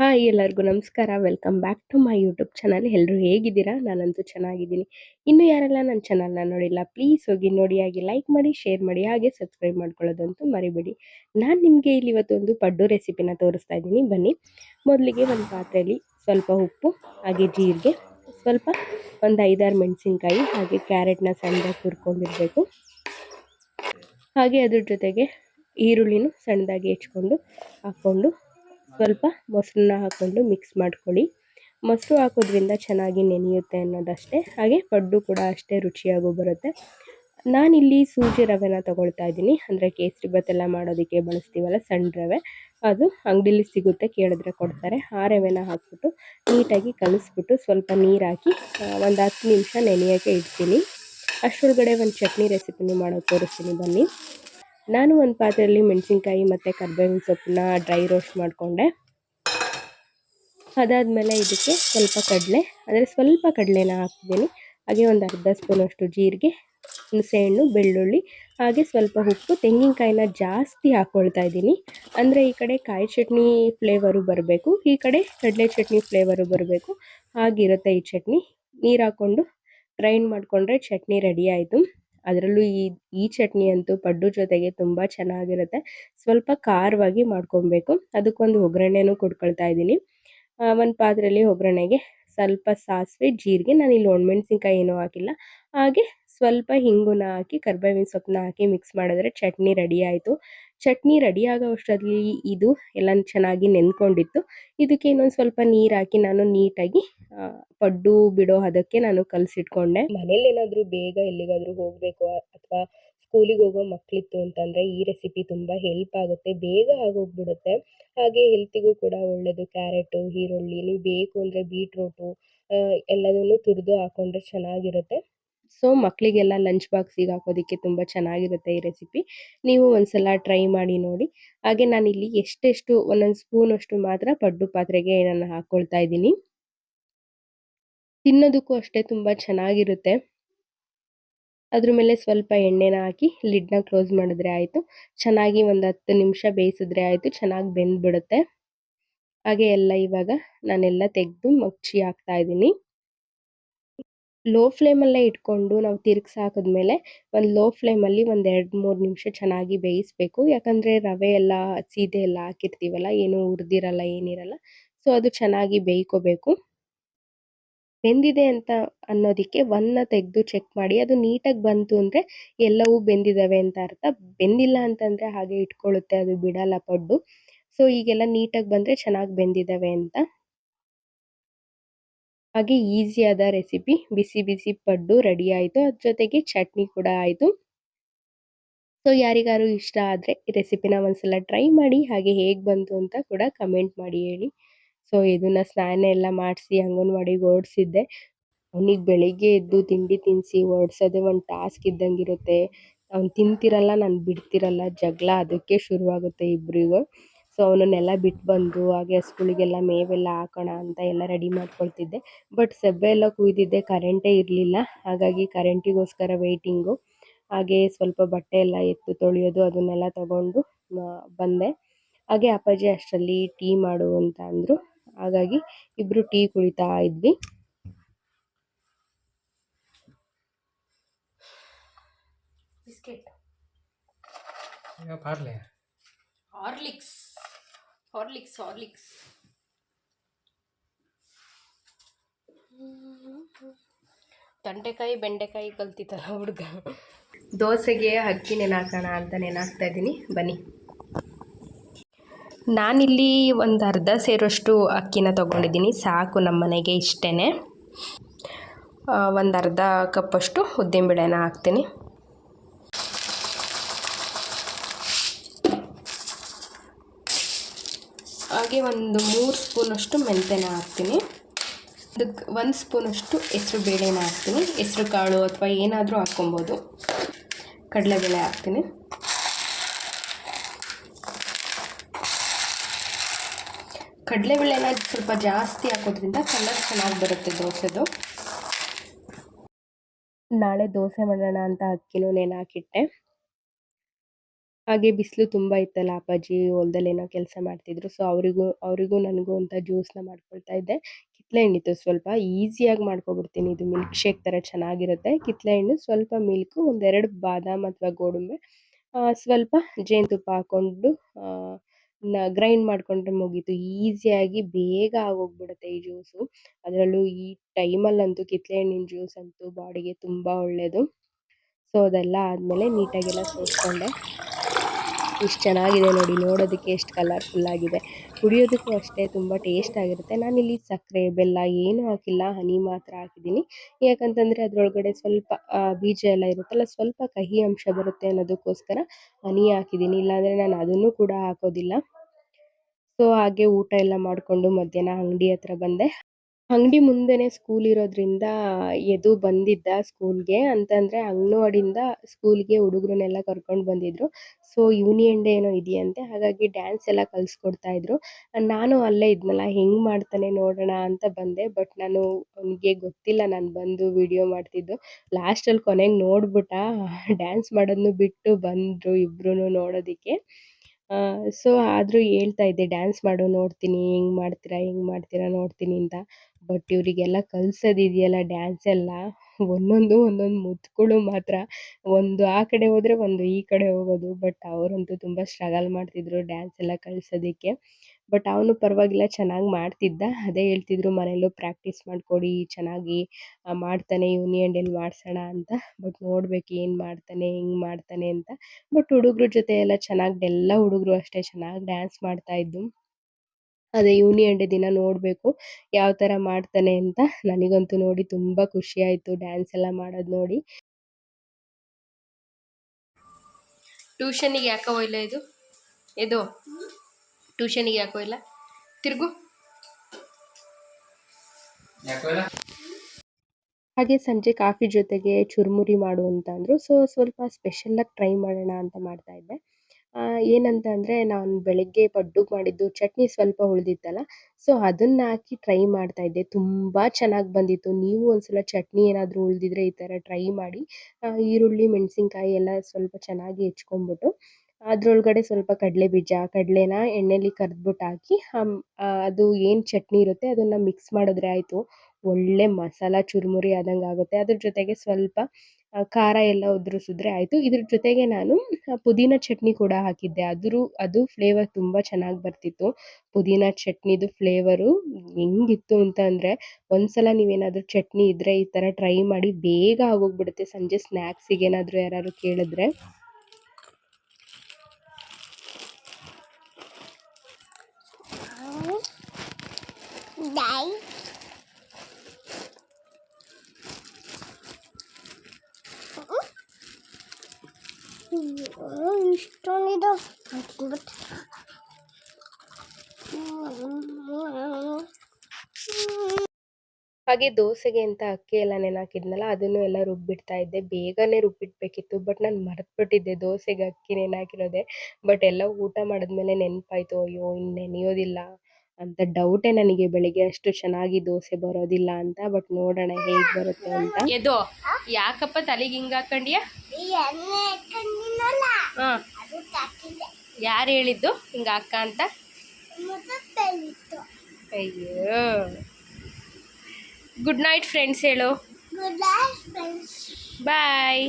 Hi ಎಲ್ಲರಿಗೂ ನಮಸ್ಕಾರ. Welcome back to my YouTube channel. ಎಲ್ಲರೂ ಹೇಗಿದ್ದೀರಾ? ನಾನಂತೂ ಚೆನ್ನಾಗಿದ್ದೀನಿ. ಇನ್ನು ಯಾರೆಲ್ಲ ನನ್ನ ಚಾನಲ್ನ ನೋಡಿಲ್ಲ, ಪ್ಲೀಸ್ ಹೋಗಿ ನೋಡಿ. ಹಾಗೆ ಲೈಕ್ ಮಾಡಿ, ಶೇರ್ ಮಾಡಿ, ಹಾಗೆ ಸಬ್ಸ್ಕ್ರೈಬ್ ಮಾಡ್ಕೊಳ್ಳೋದಂತೂ ಮರಿಬೇಡಿ. ನಾನು ನಿಮಗೆ ಇಲ್ಲಿ ಇವತ್ತೊಂದು ಪಡ್ಡು ರೆಸಿಪಿನ ತೋರಿಸ್ತಾ ಇದ್ದೀನಿ. ಬನ್ನಿ. ಮೊದಲಿಗೆ ಒಂದು ಪಾತ್ರೆಯಲ್ಲಿ ಸ್ವಲ್ಪ ಉಪ್ಪು, ಹಾಗೆ ಜೀರಿಗೆ, ಸ್ವಲ್ಪ ಒಂದು ಐದಾರು ಮೆಣಸಿನ್ಕಾಯಿ, ಹಾಗೆ ಕ್ಯಾರೆಟ್ನ ಸಣ್ಣದಾಗಿ ತುರ್ಕೊಂಡಿರಬೇಕು ಹಾಗೆ ಅದ್ರ ಜೊತೆಗೆ ಈರುಳ್ಳಿನೂ ಸಣ್ಣದಾಗಿ ಹೆಚ್ಕೊಂಡು, ಹಾಕ್ಕೊಂಡು ಸ್ವಲ್ಪ ಮೊಸರನ್ನ ಹಾಕ್ಕೊಂಡು ಮಿಕ್ಸ್ ಮಾಡ್ಕೊಳ್ಳಿ. ಮೊಸರು ಹಾಕೋದ್ರಿಂದ ಚೆನ್ನಾಗಿ ನೆನೆಯುತ್ತೆ ಅನ್ನೋದಷ್ಟೇ. ಹಾಗೆ ಪಡ್ಡು ಕೂಡ ಅಷ್ಟೇ ರುಚಿಯಾಗೂ ಬರುತ್ತೆ. ನಾನಿಲ್ಲಿ ಸೂಜಿ ರವೆನ ತೊಗೊಳ್ತಾ ಇದ್ದೀನಿ. ಅಂದರೆ ಕೇಸರಿ ಎಲ್ಲ ಮಾಡೋದಕ್ಕೆ ಬಳಸ್ತೀವಲ್ಲ, ಸಣ್ಣ ರವೆ. ಅದು ಅಂಗಡೀಲಿ ಸಿಗುತ್ತೆ, ಕೇಳಿದ್ರೆ ಕೊಡ್ತಾರೆ. ಆ ರವೆನ ಹಾಕ್ಬಿಟ್ಟು ನೀಟಾಗಿ ಕಲಿಸ್ಬಿಟ್ಟು ಸ್ವಲ್ಪ ನೀರು ಹಾಕಿ ಒಂದು ಹತ್ತು ನಿಮಿಷ ನೆನೆಯೋಕ್ಕೆ ಇಡ್ತೀನಿ. ಅಷ್ಟರೊಳಗಡೆ ಒಂದು ಚಟ್ನಿ ರೆಸಿಪಿನೂ ಮಾಡೋಕ್ಕೆ ತೋರಿಸ್ತೀನಿ, ಬನ್ನಿ. ನಾನು ಒಂದು ಪಾತ್ರೆಯಲ್ಲಿ ಮೆಣಸಿನ್ಕಾಯಿ ಮತ್ತು ಕರ್ಬೇವಿನ ಸೊಪ್ಪನ್ನ ಡ್ರೈ ರೋಸ್ಟ್ ಮಾಡಿಕೊಂಡೆ. ಅದಾದಮೇಲೆ ಇದಕ್ಕೆ ಸ್ವಲ್ಪ ಕಡಲೆ, ಅಂದರೆ ಸ್ವಲ್ಪ ಕಡಲೆನ ಹಾಕ್ತಿದ್ದೀನಿ ಹಾಗೆ ಒಂದು ಅರ್ಧ ಸ್ಪೂನಷ್ಟು ಜೀರಿಗೆ ಹುಣಸೆಹಣ್ಣು ಬೆಳ್ಳುಳ್ಳಿ, ಹಾಗೆ ಸ್ವಲ್ಪ ಉಪ್ಪು, ತೆಂಗಿನಕಾಯಿನ ಜಾಸ್ತಿ ಹಾಕ್ಕೊಳ್ತಾ ಇದ್ದೀನಿ. ಅಂದರೆ ಈ ಕಡೆ ಕಾಯಿ ಚಟ್ನಿ ಫ್ಲೇವರು ಬರಬೇಕು, ಈ ಕಡೆ ಕಡಲೆ ಚಟ್ನಿ ಫ್ಲೇವರು ಬರಬೇಕು. ಹಾಗಿರುತ್ತೆ ಈ ಚಟ್ನಿ. ನೀರು ಹಾಕ್ಕೊಂಡು ಗ್ರೈಂಡ್ ಮಾಡಿಕೊಂಡ್ರೆ ಚಟ್ನಿ ರೆಡಿ ಆಯಿತು. ಅದರಲ್ಲೂ ಈ ಈ ಚಟ್ನಿ ಅಂತೂ ಪಡ್ಡು ಜೊತೆಗೆ ತುಂಬ ಚೆನ್ನಾಗಿರುತ್ತೆ. ಸ್ವಲ್ಪ ಖಾರವಾಗಿ ಮಾಡ್ಕೊಬೇಕು. ಅದಕ್ಕೊಂದು ಒಗ್ಗರಣೆನೂ ಕೊಟ್ಕೊಳ್ತಾ ಇದ್ದೀನಿ. ಒಂದು ಪಾತ್ರೆಯಲ್ಲಿ ಒಗ್ಗರಣೆಗೆ ಸ್ವಲ್ಪ ಸಾಸಿವೆ, ಜೀರಿಗೆ. ನಾನು ಇಲ್ಲಿ ಒಣಮೆಣ್ಸಿನ್ಕಾಯಿ ಏನೂ ಹಾಕಿಲ್ಲ. ಹಾಗೆ ಸ್ವಲ್ಪ ಹಿಂಗುನ ಹಾಕಿ, ಕರ್ಬೇವಿನ ಸೊಪ್ಪನ್ನ ಹಾಕಿ ಮಿಕ್ಸ್ ಮಾಡಿದ್ರೆ ಚಟ್ನಿ ರೆಡಿ ಆಯಿತು. ಚಟ್ನಿ ರೆಡಿ ಆಗೋ ಅಷ್ಟರಲ್ಲಿ ಇದು ಎಲ್ಲ ಚೆನ್ನಾಗಿ ನೆನ್ಕೊಂಡಿತ್ತು. ಇದಕ್ಕೆ ಇನ್ನೊಂದು ಸ್ವಲ್ಪ ನೀರು ಹಾಕಿ ನಾನು ನೀಟಾಗಿ ಪಡ್ಡು ಬಿಡೋ ಅದಕ್ಕೆ ನಾನು ಕಲಸಿಟ್ಕೊಂಡೆ. ಮನೇಲಿ ಏನಾದರೂ ಬೇಗ ಎಲ್ಲಿಗಾದರೂ ಹೋಗಬೇಕು ಅಥವಾ ಸ್ಕೂಲಿಗೆ ಹೋಗೋ ಮಕ್ಕಳಿತ್ತು ಅಂತಂದರೆ ಈ ರೆಸಿಪಿ ತುಂಬ ಹೆಲ್ಪ್ ಆಗುತ್ತೆ. ಬೇಗ ಆಗೋಗ್ಬಿಡುತ್ತೆ. ಹಾಗೆ ಹೆಲ್ತಿಗೂ ಕೂಡ ಒಳ್ಳೆಯದು ಕ್ಯಾರೆಟು ಈರುಳ್ಳಿ, ನೀವು ಬೇಕು ಅಂದರೆ ಬೀಟ್ರೂಟು ಎಲ್ಲದನ್ನು ತುರಿದು ಹಾಕ್ಕೊಂಡ್ರೆ ಚೆನ್ನಾಗಿರುತ್ತೆ. ಸೊ ಮಕ್ಕಳಿಗೆಲ್ಲ ಲಂಚ್ ಬಾಕ್ಸಿಗೆ ಹಾಕೋದಕ್ಕೆ ತುಂಬ ಚೆನ್ನಾಗಿರುತ್ತೆ ಈ ರೆಸಿಪಿ ನೀವು ಒಂದ್ಸಲ ಟ್ರೈ ಮಾಡಿ ನೋಡಿ. ಹಾಗೆ ನಾನಿಲ್ಲಿ ಎಷ್ಟೆಷ್ಟು, ಒಂದೊಂದು ಸ್ಪೂನಷ್ಟು ಮಾತ್ರ ಪಡ್ಡು ಪಾತ್ರೆಗೆ ನಾನು ಹಾಕ್ಕೊಳ್ತಾ ಇದ್ದೀನಿ. ತಿನ್ನೋದಕ್ಕೂ ಅಷ್ಟೇ ತುಂಬ ಚೆನ್ನಾಗಿರುತ್ತೆ. ಅದ್ರ ಮೇಲೆ ಸ್ವಲ್ಪ ಎಣ್ಣೆನ ಹಾಕಿ ಲಿಡ್ನ ಕ್ಲೋಸ್ ಮಾಡಿದ್ರೆ ಆಯಿತು. ಚೆನ್ನಾಗಿ ಒಂದು ಹತ್ತು ನಿಮಿಷ ಬೇಯಿಸಿದ್ರೆ ಆಯಿತು, ಚೆನ್ನಾಗಿ ಬೆಂದ್ಬಿಡುತ್ತೆ. ಹಾಗೆ ಎಲ್ಲ ಇವಾಗ ನಾನೆಲ್ಲ ತೆಗೆದು ಮಗ್ಚಿ ಹಾಕ್ತಾ ಇದ್ದೀನಿ. ಲೋ ಫ್ಲೇಮಲ್ಲೇ ಇಟ್ಕೊಂಡು ನಾವು ತಿರ್ಗಿಸಿ ಹಾಕಿದ್ಮೇಲೆ ಒಂದು ಲೋ ಫ್ಲೇಮಲ್ಲಿ ಒಂದು ಎರಡು ಮೂರು ನಿಮಿಷ ಚೆನ್ನಾಗಿ ಬೇಯಿಸಬೇಕು. ಯಾಕಂದರೆ ರವೆ ಎಲ್ಲ ಸೀದೆ ಎಲ್ಲ ಹಾಕಿರ್ತೀವಲ್ಲ, ಏನು ಹುರಿದಿರಲ್ಲ ಏನಿರಲ್ಲ. ಸೊ ಅದು ಚೆನ್ನಾಗಿ ಬೇಯ್ಕೋಬೇಕು. ಬೆಂದಿದೆ ಅಂತ ಅನ್ನೋದಕ್ಕೆ ಒನ್ನ ತೆಗೆದು ಚೆಕ್ ಮಾಡಿ. ಅದು ನೀಟಾಗಿ ಬಂತು ಅಂದರೆ ಎಲ್ಲವೂ ಬೆಂದಿದ್ದಾವೆ ಅಂತ ಅರ್ಥ. ಬೆಂದಿಲ್ಲ ಅಂತಂದರೆ ಹಾಗೆ ಇಟ್ಕೊಳ್ಳುತ್ತೆ ಅದು ಬಿಡಲ್ಲ ಪಡ್ಡು. ಸೊ ಈಗೆಲ್ಲ ನೀಟಾಗಿ ಬಂದರೆ ಚೆನ್ನಾಗಿ ಬೆಂದಿದ್ದಾವೆ ಅಂತ. ಹಾಗೆ ಈಸಿಯಾದ ರೆಸಿಪಿ ಬಿಸಿ ಬಿಸಿ ಪಡ್ಡು ರೆಡಿ ಆಯಿತು. ಅದ್ರ ಜೊತೆಗೆ ಚಟ್ನಿ ಕೂಡ ಆಯಿತು. ಸೊ ಯಾರಿಗಾರು ಇಷ್ಟ ಆದರೆ ಈ ರೆಸಿಪಿನ ಒಂದ್ಸಲ ಟ್ರೈ ಮಾಡಿ, ಹಾಗೆ ಹೇಗೆ ಬಂತು ಅಂತ ಕೂಡ ಕಮೆಂಟ್ ಮಾಡಿ ಹೇಳಿ. ಸೊ ಇದನ್ನ ಸ್ನಾನ ಎಲ್ಲ ಮಾಡಿಸಿ ಅಂಗನವಾಡಿಗೆ ಓಡಿಸಿದ್ದೆ. ಅವನಿಗೆ ಬೆಳಿಗ್ಗೆ ಎದ್ದು ತಿಂಡಿ ತಿನ್ನಿಸಿ ಓಡಿಸೋದೇ ಒಂದು ಟಾಸ್ಕ್ ಇದ್ದಂಗಿರುತ್ತೆ. ಅವ್ನು ತಿಂತಿರಲ್ಲ, ನಾನು ಬಿಡ್ತಿರಲ್ಲ, ಜಗಳ ಅದಕ್ಕೆ ಶುರುವಾಗುತ್ತೆ ಇಬ್ಬರಿಗೂ ಸೊ ಅವನನ್ನೆಲ್ಲ ಬಿಟ್ಟು ಬಂದು ಹಾಗೆ ಹಸುಗಳಿಗೆಲ್ಲ ಮೇವೆಲ್ಲ ಹಾಕೋಣ ಅಂತ ಎಲ್ಲ ರೆಡಿ ಮಾಡ್ಕೊಳ್ತಿದ್ದೆ. ಬಟ್ ಸೆಬ್ಬೆ ಎಲ್ಲ ಕುಯ್ದಿದ್ದೆ ಕರೆಂಟೇ ಇರಲಿಲ್ಲ. ಹಾಗಾಗಿ ಕರೆಂಟಿಗೋಸ್ಕರ ವೇಯ್ಟಿಂಗು ಹಾಗೆ ಸ್ವಲ್ಪ ಬಟ್ಟೆ ಎಲ್ಲ ಎತ್ತು ತೊಳೆಯೋದು ಅದನ್ನೆಲ್ಲ ತೊಗೊಂಡು ಬಂದೆ. ಹಾಗೆ ಅಪ್ಪಾಜಿ ಅಷ್ಟರಲ್ಲಿ ಟೀ ಮಾಡು ಅಂತ ಅಂದರು. ಹಾಗಾಗಿ ಇಬ್ಬರು ಟೀ ಕುಡಿತಾ ಇದ್ವಿ. ಬಿಸ್ಕೆಟ್. ಹಾರ್ಲಿಕ್ಸ್. ಹಾರ್ಲಿಕ್ಸ್ ಹಾರ್ಲಿಕ್ಸ್ ತೊಂಡೆಕಾಯಿ ಬೆಂಡೆಕಾಯಿ ಕಲ್ತಿತ್ತಲ್ಲ ಹುಡುಗ. ದೋಸೆಗೆ ಅಕ್ಕಿ ನೆನಾಕೋಣ ಅಂತ ನೆನಾಕ್ತಾ ಇದ್ದೀನಿ. ಬನ್ನಿ. ನಾನಿಲ್ಲಿ ಒಂದು ಅರ್ಧ ಸೇರೋಷ್ಟು ಅಕ್ಕಿನ ತೊಗೊಂಡಿದ್ದೀನಿ. ಸಾಕು ನಮ್ಮ ಮನೆಗೆ ಇಷ್ಟೇ ಒಂದು ಅರ್ಧ ಕಪ್ಪಷ್ಟು ಉದ್ದಿನ ಬೇಳೆನ ಹಾಕ್ತೀನಿ. ಹಾಗೆ ಒಂದು ಮೂರು ಸ್ಪೂನಷ್ಟು ಮೆಂತ್ಯನ ಹಾಕ್ತೀನಿ. ಅದಕ್ಕೆ ಒಂದು ಸ್ಪೂನಷ್ಟು ಹೆಸರು ಬೇಳೆನ ಹಾಕ್ತೀನಿ. ಹೆಸ್ರು ಕಾಳು ಅಥವಾ ಏನಾದರೂ ಹಾಕ್ಕೊಬೋದು. ಕಡಲೆಬೇಳೆ ಹಾಕ್ತೀನಿ. ಕಡಲೆಬೇಳೆನ ಸ್ವಲ್ಪ ಜಾಸ್ತಿ ಹಾಕೋದ್ರಿಂದ ಕಲರ್ ಚೆನ್ನಾಗಿ ಬರುತ್ತೆ ದೋಸೆದು. ನಾಳೆ ದೋಸೆ ಮಾಡೋಣ ಅಂತ ಅಕ್ಕಿನೂ ನೆನೆ ಹಾಕಿಟ್ಟೆ. ಹಾಗೆ ಬಿಸಿಲು ತುಂಬ ಇತ್ತಲ್ಲ ಅಪ್ಪಾಜಿ ಹೊಲದಲ್ಲಿ ಏನೋ ಕೆಲಸ ಮಾಡ್ತಿದ್ರು. ಸೊ ಅವರಿಗೂ ಅವರಿಗೂ ನನಗೂ ಅಂತ ಜ್ಯೂಸನ್ನ ಮಾಡ್ಕೊಳ್ತಾ ಇದ್ದೆ. ಕಿತ್ತಳೆ ಹಣ್ಣಿತ್ತು ಸ್ವಲ್ಪ ಈಸಿಯಾಗಿ ಮಾಡ್ಕೊಬಿಡ್ತೀನಿ. ಇದು ಮಿಲ್ಕ್ ಶೇಕ್ ಥರ ಚೆನ್ನಾಗಿರುತ್ತೆ. ಕಿತ್ತಳೆ ಹಣ್ಣು ಸ್ವಲ್ಪ ಮಿಲ್ಕು ಒಂದೆರಡು ಬಾದಾಮ್ ಅಥವಾ ಗೋಡಂಬಿ ಸ್ವಲ್ಪ ಜೇನುತುಪ್ಪ ಹಾಕ್ಕೊಂಡು ಗ್ರೈಂಡ್ ಮಾಡಿಕೊಂಡ್ರೆ ಮುಗೀತು. ಈಸಿಯಾಗಿ ಬೇಗ ಆಗೋಗ್ಬಿಡುತ್ತೆ ಈ ಜ್ಯೂಸು ಅದರಲ್ಲೂ ಈ ಟೈಮಲ್ಲಂತೂ ಕಿತ್ತಳೆ ಹಣ್ಣಿನ ಜ್ಯೂಸ್ ಅಂತೂ ಬಾಡಿಗೆ ತುಂಬ ಒಳ್ಳೆಯದು ಸೊ ಅದೆಲ್ಲ ಆದಮೇಲೆ ನೀಟಾಗೆಲ್ಲ ಸೋಸ್ಕೊಂಡೆ. ಇಷ್ಟು ಚೆನ್ನಾಗಿದೆ ನೋಡಿ, ನೋಡೋದಕ್ಕೆ ಎಷ್ಟು ಕಲರ್ಫುಲ್ ಆಗಿದೆ. ಕುಡಿಯೋದಕ್ಕೂ ಅಷ್ಟೇ ತುಂಬ ಟೇಸ್ಟ್ ಆಗಿರುತ್ತೆ. ನಾನಿಲ್ಲಿ ಸಕ್ಕರೆ, ಬೆಲ್ಲ ಏನೂ ಹಾಕಿಲ್ಲ, ಹನಿ ಮಾತ್ರ ಹಾಕಿದ್ದೀನಿ. ಯಾಕಂತಂದರೆ ಅದರೊಳಗಡೆ ಸ್ವಲ್ಪ ಬೀಜ ಎಲ್ಲ ಇರುತ್ತಲ್ಲ, ಸ್ವಲ್ಪ ಕಹಿ ಅಂಶ ಬರುತ್ತೆ ಅನ್ನೋದಕ್ಕೋಸ್ಕರ ಹನಿ ಹಾಕಿದ್ದೀನಿ. ಇಲ್ಲಾಂದರೆ ನಾನು ಅದನ್ನು ಕೂಡ ಹಾಕೋದಿಲ್ಲ. ಸೊ ಹಾಗೆ ಊಟ ಎಲ್ಲ ಮಾಡಿಕೊಂಡು ಮಧ್ಯಾಹ್ನ ಅಂಗಡಿ ಹತ್ರ ಬಂದೆ. ಅಂಗಡಿ ಮುಂದೆನೆ ಸ್ಕೂಲ್ ಇರೋದ್ರಿಂದ ಎದು ಬಂದಿದ್ದ ಸ್ಕೂಲ್ಗೆ ಅಂತಂದ್ರೆ ಅಂಗನವಾಡಿಯಿಂದ ಸ್ಕೂಲ್ಗೆ ಹುಡುಗರನ್ನೆಲ್ಲ ಕರ್ಕೊಂಡು ಬಂದಿದ್ರು. ಸೊ ಯೂನಿಯನ್ ಡೇ ಏನೋ ಇದೆಯಂತೆ, ಹಾಗಾಗಿ ಡ್ಯಾನ್ಸ್ ಎಲ್ಲ ಕಲಿಸ್ಕೊಡ್ತಾ ಇದ್ರು. ನಾನು ಅಲ್ಲೇ ಇದ್ನಲ್ಲ, ಹೆಂಗ್ ಮಾಡ್ತಾನೆ ನೋಡೋಣ ಅಂತ ಬಂದೆ ಬಟ್ ನಾನು ಅವನಿಗೆ ಗೊತ್ತಿಲ್ಲ, ನಾನು ಬಂದು ವಿಡಿಯೋ ಮಾಡ್ತಿದ್ದು. ಲಾಸ್ಟಲ್ಲಿ ಕೊನೆಗೆ ನೋಡ್ಬಿಟ್ಟ ಡ್ಯಾನ್ಸ್ ಮಾಡೋದನ್ನು ಬಿಟ್ಟು ಬಂದರು ಇಬ್ರು ನೋಡೋದಕ್ಕೆ. ಸೊ ಆದರೂ ಹೇಳ್ತಾ ಇದ್ದೆ ಡ್ಯಾನ್ಸ್ ಮಾಡು, ನೋಡ್ತೀನಿ, ಹೆಂಗ್ ಮಾಡ್ತೀರಾ ಹೆಂಗ್ ಮಾಡ್ತೀರಾ, ನೋಡ್ತೀನಿ ಅಂತ. ಬಟ್ ಇವರಿಗೆಲ್ಲ ಕಲ್ಸೋದಿದೆಯಲ್ಲ ಡ್ಯಾನ್ಸ್ ಎಲ್ಲ, ಒಂದೊಂದು ಒಂದೊಂದು ಮುತ್ತುಗಳು ಮಾತ್ರ. ಒಂದು ಆ ಕಡೆ ಹೋದರೆ ಒಂದು ಈ ಕಡೆ ಹೋಗೋದು, ಬಟ್ ಅವರಂತೂ ತುಂಬ ಸ್ಟ್ರಗಲ್ ಮಾಡ್ತಿದ್ರು ಡ್ಯಾನ್ಸ್ ಎಲ್ಲ ಕಲಿಸೋದಕ್ಕೆ. ಬಟ್ ಅವನು ಪರವಾಗಿಲ್ಲ, ಚೆನ್ನಾಗಿ ಮಾಡ್ತಿದ್ದ. ಅದೇ ಹೇಳ್ತಿದ್ರು, ಮನೆಯಲ್ಲೂ ಪ್ರಾಕ್ಟೀಸ್ ಮಾಡಿಕೊಡಿ, ಚೆನ್ನಾಗಿ ಮಾಡ್ತಾನೆ ಯೂನಿಯನ್ ಮಾಡ್ಸೋಣ ಮಾಡಿಸೋಣ ಅಂತ. ಬಟ್ ನೋಡ್ಬೇಕು ಏನು ಮಾಡ್ತಾನೆ, ಹೆಂಗೆ ಮಾಡ್ತಾನೆ ಅಂತ. ಬಟ್ ಹುಡುಗ್ರ ಜೊತೆ ಎಲ್ಲ ಚೆನ್ನಾಗಿ, ಎಲ್ಲ ಹುಡುಗರು ಅಷ್ಟೇ ಚೆನ್ನಾಗಿ ಡ್ಯಾನ್ಸ್ ಮಾಡ್ತಾಯಿದ್ದು ಅದೇ ಯೂನಿಯನ್ ಡೇ ದಿನ ನೋಡಬೇಕು ಯಾವ ಥರ ಮಾಡ್ತಾನೆ ಅಂತ ನನಗಂತೂ ನೋಡಿ ತುಂಬ ಖುಷಿ ಆಯ್ತು ಡ್ಯಾನ್ಸ್ ಎಲ್ಲ ಮಾಡೋದು ನೋಡಿ. ಟ್ಯೂಷನಿಗೆ ಯಾಕೋ ಇಲ್ಲ ಇದು? ಇದು? ಟ್ಯೂಷನಿಗೆ ಯಾಕೋ ಇಲ್ಲ? ತಿರುಗು. ಹಾಗೆ ಸಂಜೆ ಕಾಫಿ ಜೊತೆಗೆ ಚುರುಮುರಿ ಮಾಡು ಅಂತ ಅಂದರು. ಸೊ ಸ್ವಲ್ಪ ಸ್ಪೆಷಲಾಗಿ ಟ್ರೈ ಮಾಡೋಣ ಅಂತ ಮಾಡ್ತಾ ಇದ್ದೆ. ಏನಂತ ಅಂದರೆ ನಾನು ಬೆಳಗ್ಗೆ ಪಡ್ಡುಗೆ ಮಾಡಿದ್ದು ಚಟ್ನಿ ಸ್ವಲ್ಪ ಉಳಿದಿತ್ತಲ್ಲ, ಸೊ ಅದನ್ನ ಹಾಕಿ ಟ್ರೈ ಮಾಡ್ತಾ ಇದ್ದೆ. ತುಂಬ ಚೆನ್ನಾಗಿ ಬಂದಿತ್ತು. ನೀವು ಒಂದ್ಸಲ ಚಟ್ನಿ ಏನಾದರೂ ಉಳಿದಿದ್ರೆ ಈ ಥರ ಟ್ರೈ ಮಾಡಿ ಈರುಳ್ಳಿ, ಮೆಣಸಿನ್ಕಾಯಿ ಎಲ್ಲ ಸ್ವಲ್ಪ ಚೆನ್ನಾಗಿ ಹೆಚ್ಕೊಂಬಿಟ್ಟು ಅದರೊಳಗಡೆ ಸ್ವಲ್ಪ ಕಡಲೆ ಬೀಜ, ಕಡಲೆನ ಎಣ್ಣೆಲಿ ಕರ್ದ್ಬಿಟ್ಟು ಹಾಕಿ ಅದು ಏನು ಚಟ್ನಿ ಇರುತ್ತೆ ಅದನ್ನು ಮಿಕ್ಸ್ ಮಾಡಿದ್ರೆ ಆಯಿತು. ಒಳ್ಳೆ ಮಸಾಲ ಚುರುಮುರಿ ಆದಂಗೆ ಆಗುತ್ತೆ ಅದ್ರ ಜೊತೆಗೆ ಸ್ವಲ್ಪ ಖಾರ ಎಲ್ಲ ಉದುರಿಸಿದ್ರೆ ಆಯಿತು. ಇದ್ರ ಜೊತೆಗೆ ನಾನು ಪುದೀನ ಚಟ್ನಿ ಕೂಡ ಹಾಕಿದ್ದೆ. ಅದ್ರ, ಅದು ಫ್ಲೇವರ್ ತುಂಬ ಚೆನ್ನಾಗಿ ಬರ್ತಿತ್ತು. ಪುದೀನ ಚಟ್ನಿದು ಫ್ಲೇವರು ಹೆಂಗಿತ್ತು ಅಂತ ಅಂದರೆ, ಒಂದ್ಸಲ ನೀವೇನಾದರೂ ಚಟ್ನಿ ಇದ್ದರೆ ಈ ಥರ ಟ್ರೈ ಮಾಡಿ ಬೇಗ ಆಗೋಗ್ಬಿಡುತ್ತೆ. ಸಂಜೆ ಸ್ನ್ಯಾಕ್ಸಿಗೆ ಏನಾದರೂ ಯಾರಾದ್ರು ಕೇಳಿದ್ರೆ. ಇಷ್ಟೊಂದಿದು. ಹಾಗೆ ದೋಸೆಗೆ ಅಂತ ಅಕ್ಕಿ ಎಲ್ಲ ನೆನಾಕಿದ್ನಲ್ಲ, ಅದನ್ನು ಎಲ್ಲ ರುಬ್ಬಿಡ್ತಾ ಇದ್ದೆ. ಬೇಗನೆ ರುಬ್ಬಿಡ್ಬೇಕಿತ್ತು, ಬಟ್ ನಾನು ಮರೆತುಬಿಟ್ಟಿದ್ದೆ ದೋಸೆಗೆ ಅಕ್ಕಿ ನೆನಾಕಿರೋದೆ. ಬಟ್ ಎಲ್ಲ ಊಟ ಮಾಡಿದ್ಮೇಲೆ ನೆನಪಾಯ್ತು, ಅಯ್ಯೋ, ಇನ್ನು ನೆನೆಯೋದಿಲ್ಲ. ಅಂತ ಡೌಟೇ ನನಗೆ ಬೆಳಿಗ್ಗೆ ಅಷ್ಟು ಚೆನ್ನಾಗಿ ದೋಸೆ ಬರೋದಿಲ್ಲ ಅಂತ ಬಟ್ ನೋಡೋಣ ಹೇಗೆ ಬರುತ್ತೆ ಅಂತ. ಎದು ಯಾಕಪ್ಪ ತಲೆಗೆ ಹಿಂಗೆ ಹಾಕೊಂಡಿಯಾ ಹಾಂ. ಯಾರು ಹೇಳಿದ್ದು? ಹಿಂಗೆ ಅಕ್ಕ ಅಂತ? ಅಯ್ಯೋ. ಗುಡ್ ನೈಟ್ ಫ್ರೆಂಡ್ಸ್ ಹೇಳು. Good night friends bye